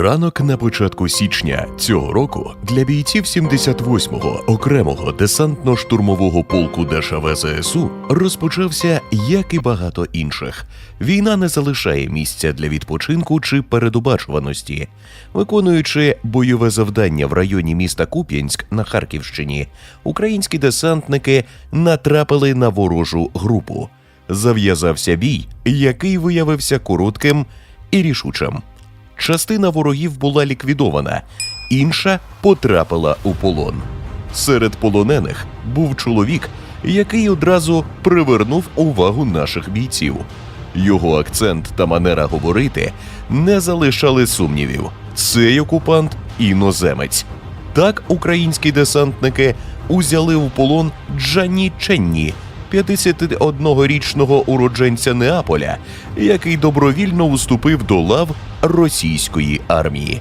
Ранок на початку січня цього року для бійців 78-го окремого десантно-штурмового полку ДШВ ЗСУ розпочався, як і багато інших. Війна не залишає місця для відпочинку чи передубачуваності. Виконуючи бойове завдання в районі міста Куп'янськ на Харківщині, українські десантники натрапили на ворожу групу. Зав'язався бій, який виявився коротким і рішучим. Частина ворогів була ліквідована, інша потрапила у полон. Серед полонених був чоловік, який одразу привернув увагу наших бійців. Його акцент та манера говорити не залишали сумнівів. Цей окупант іноземець. Так українські десантники узяли у полон Джанні Ченні, 51-річного уродженця Неаполя, який добровільно уступив до лав російської армії.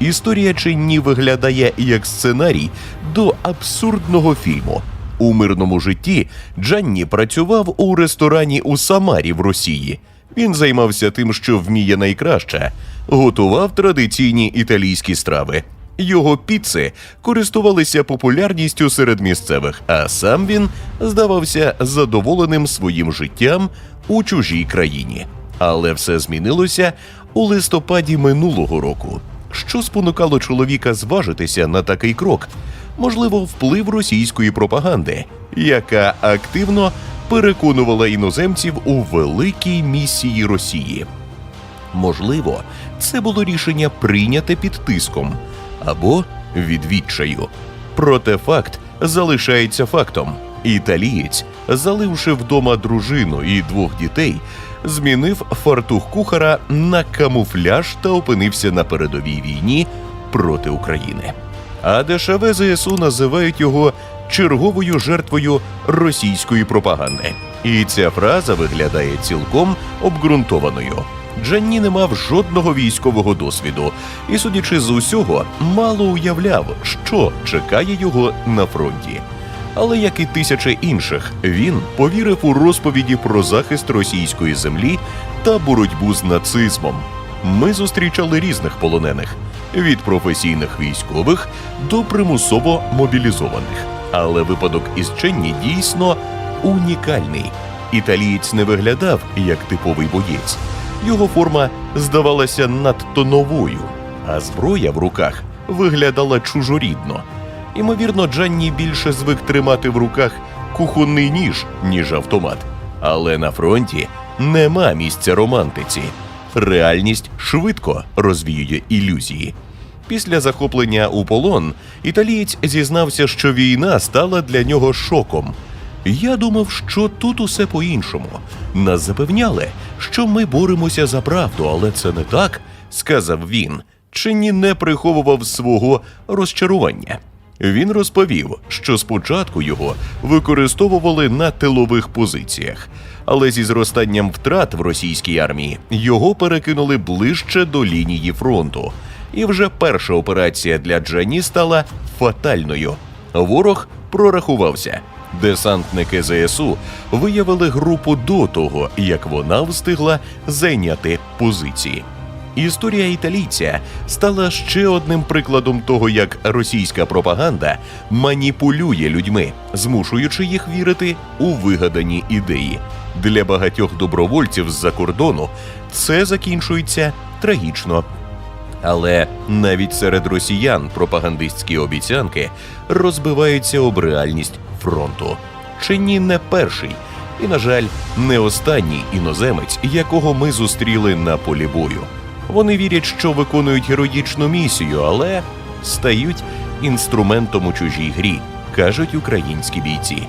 Історія Ченні виглядає як сценарій до абсурдного фільму. У мирному житті Джанні працював у ресторані у Самарі в Росії. Він займався тим, що вміє найкраще, готував традиційні італійські страви. Його піци користувалися популярністю серед місцевих, а сам він здавався задоволеним своїм життям у чужій країні. Але все змінилося у листопаді минулого року. Що спонукало чоловіка зважитися на такий крок? Можливо, вплив російської пропаганди, яка активно переконувала іноземців у великій місії Росії. Можливо, це було рішення прийняте під тиском або від відчаю. Проте факт залишається фактом. Італієць, заливши вдома дружину і двох дітей, змінив фартух кухара на камуфляж та опинився на передовій війні проти України. А ДШВ ЗСУ називають його черговою жертвою російської пропаганди. І ця фраза виглядає цілком обґрунтованою. Джанні не мав жодного військового досвіду, і, судячи з усього, мало уявляв, що чекає його на фронті. Але як і тисячі інших, він повірив у розповіді про захист російської землі та боротьбу з нацизмом. Ми зустрічали різних полонених від професійних військових до примусово мобілізованих. Але випадок із Ченні дійсно унікальний. Італієць не виглядав як типовий боєць. Його форма здавалася надто новою, а зброя в руках виглядала чужорідно. Ймовірно, Джанні більше звик тримати в руках кухонний ніж, ніж автомат. Але на фронті нема місця романтиці. Реальність швидко розвіює ілюзії. Після захоплення у полон італієць зізнався, що війна стала для нього шоком. Я думав, що тут усе по-іншому. Нас запевняли, що ми боремося за правду, але це не так, сказав він. Чи ні не приховував свого розчарування. Він розповів, що спочатку його використовували на тилових позиціях, але зі зростанням втрат в російській армії його перекинули ближче до лінії фронту. І вже перша операція для Джані стала фатальною. Ворог прорахувався. Десантники ЗСУ виявили групу до того, як вона встигла зайняти позиції. Історія італійця стала ще одним прикладом того, як російська пропаганда маніпулює людьми, змушуючи їх вірити у вигадані ідеї. Для багатьох добровольців з-за кордону це закінчується трагічно. Але навіть серед росіян пропагандистські обіцянки розбиваються об реальність фронту. Чи ні не перший, і, на жаль, не останній іноземець, якого ми зустріли на полі бою. Вони вірять, що виконують героїчну місію, але стають інструментом у чужій грі, кажуть українські бійці.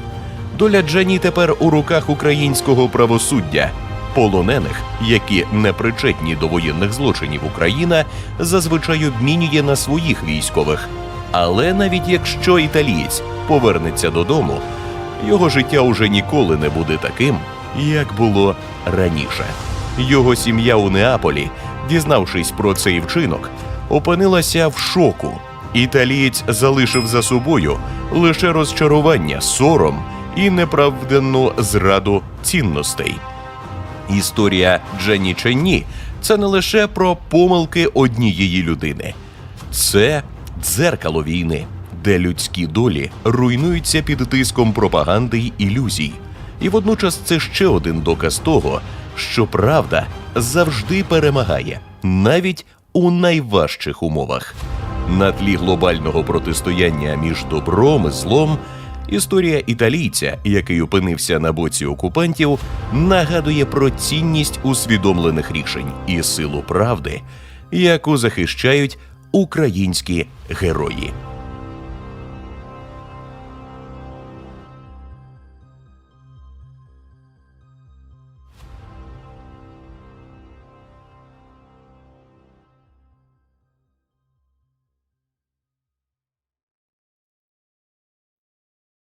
Доля Джані тепер у руках українського правосуддя. Полонених, які не причетні до воєнних злочинів Україна, зазвичай обмінює на своїх військових. Але навіть якщо італієць повернеться додому, його життя уже ніколи не буде таким, як було раніше. Його сім'я у Неаполі, дізнавшись про цей вчинок, опинилася в шоку. Італієць залишив за собою лише розчарування, сором і неправденну зраду цінностей. Історія Дженні Ченні це не лише про помилки однієї людини, це дзеркало війни, де людські долі руйнуються під тиском пропаганди й ілюзій. І водночас це ще один доказ того, що правда завжди перемагає, навіть у найважчих умовах. На тлі глобального протистояння між добром і злом історія італійця, який опинився на боці окупантів, нагадує про цінність усвідомлених рішень і силу правди, яку захищають українські герої.